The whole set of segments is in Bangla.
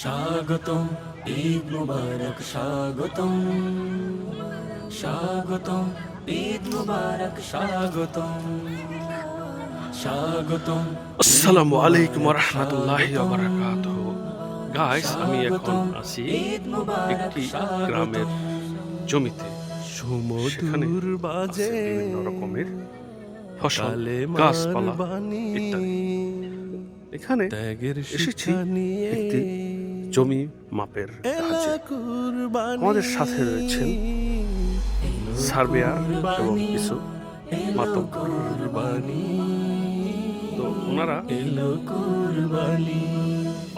স্বাগতম ঈদ মুবারক স্বাগতম। স্বাগতম ঈদ মুবারক স্বাগতম। স্বাগতম আসসালামু আলাইকুম রহমতুল্লাহি গাইস আমি এখন আছি একটি গ্রামের জমিতে। সেখানে আছে বিভিন্ন রকমের ফসল গাছপালা ইত্যাদি। এখানে এসেছি একটি জমি মাপের কাজে আমাদের সাথে রয়েছেন সার্ভেয়ার এবং কিছু মাতক তো ওনারা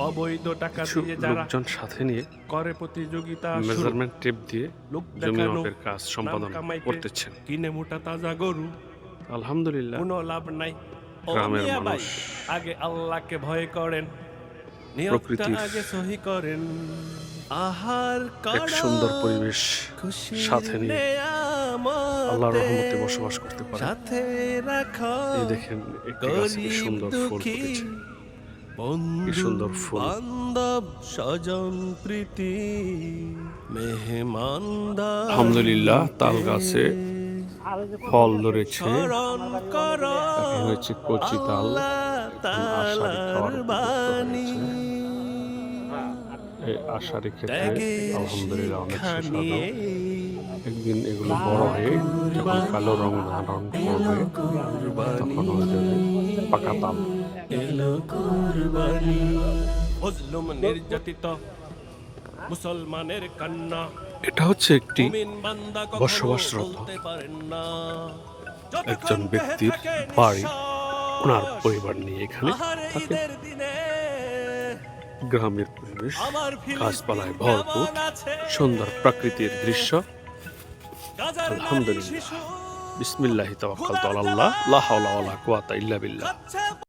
অবৈধ টাকা দিয়ে যারা লোকজন সাথে নিয়ে করে প্রতিযোগিতা মেজারমেন্ট টেপ দিয়ে জমি মাপের কাজ সম্পাদন করতেছেন। কিনে মোটা তাজা গরু। আলহামদুলিল্লাহ। কোনো লাভ নাই। গ্রামের মানুষ। আগে আল্লাহকে ভয় করেন প্রকৃতির আগে সহি করেন। আহার এক সুন্দর পরিবেশ সাথে নিয়ে আল্লাহর রহমতে বসবাস করতে পারে। সাথে রাখো এই দেখেন একটি গাছে সুন্দর ফুল ফুটেছে। কি সুন্দর ফুল। বান্ধব স্বজন প্রীতি মেহমানদার আলহামদুলিল্লাহ তাল গাছে ফল ধরেছে। হয়েছে কচি তাল আষাঢ়ি ত্যাগের আলহামদুলিল্লাহ অনেক সুস্বাদু। একদিন এগুলো বড় হয়ে যখন কালো রং ধারণ করবে তখন হয়ে যাবে পাকা তাল। মুসলমানের কান্না। এটা হচ্ছে একটি বসবাসরত একজন ব্যক্তির বাড়ি। ওনার পরিবার নিয়ে এখানে থাকে। গ্রামের পরিবেশ, গাছপালায় ভরপুর, সুন্দর প্রাকৃতিক দৃশ্য। আলহামদুলিল্লাহ। বিসমিল্লাহি তাওয়াক্কালতু আলাল্লাহ, লা হাওলা ওয়ালা কুওয়াতা ইল্লা বিল্লাহ।